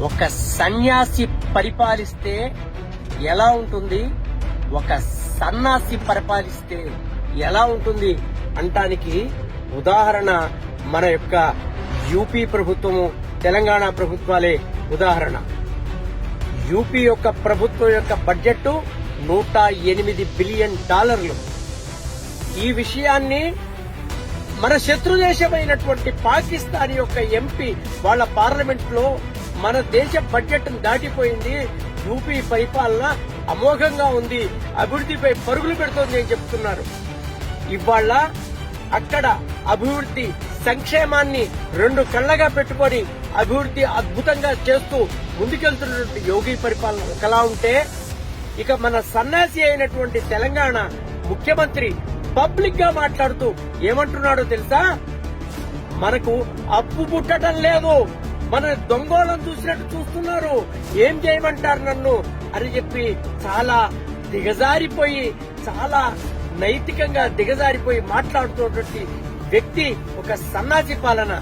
ఒక సన్యాసి పరిపాలిస్తే ఎలా ఉంటుంది? ఒక సన్నాసి పరిపాలిస్తే ఎలా ఉంటుంది? అంటానికి ఉదాహరణ మన యొక్క యూపీ ప్రభుత్వము తెలంగాణ ప్రభుత్వాలే ఉదాహరణ. యూపీ యొక్క ప్రభుత్వం యొక్క బడ్జెట్ నూట ఎనిమిది బిలియన్ డాలర్లు. ఈ విషయాన్ని మన శత్రు దేశమైనటువంటి పాకిస్తాన్ యొక్క ఎంపీ వాళ్ళ పార్లమెంట్లో మన దేశ బడ్జెట్ దాటిపోయింది. యూపీ పరిపాలన అమోఘంగా ఉంది. అభివృద్ధిపై పరుగులు పెడుతోంది అని చెప్తున్నారు. ఇవాళ అక్కడ అభివృద్ధి సంక్షేమాన్ని రెండు కళ్ళగా పెట్టుకొని అభివృద్ధి అద్భుతంగా చేస్తూ ముందుకెళ్తున్నటువంటి యోగి పరిపాలన ఒకలా ఉంటే ఇక మన సన్యాసి అయినటువంటి తెలంగాణ ముఖ్యమంత్రి పబ్లిక్గా మాట్లాడుతూ ఏమంటున్నాడో తెలుసా? మనకు అప్పు పుట్టడం లేదు. మన దొంగోళం చూసినట్టు చూస్తున్నారు. ఏం చేయమంటారు నన్ను? అని చెప్పి చాలా దిగజారిపోయి చాలా నైతికంగా దిగజారిపోయి మాట్లాడుతున్నటువంటి వ్యక్తి ఒక సన్నాసి పాలన.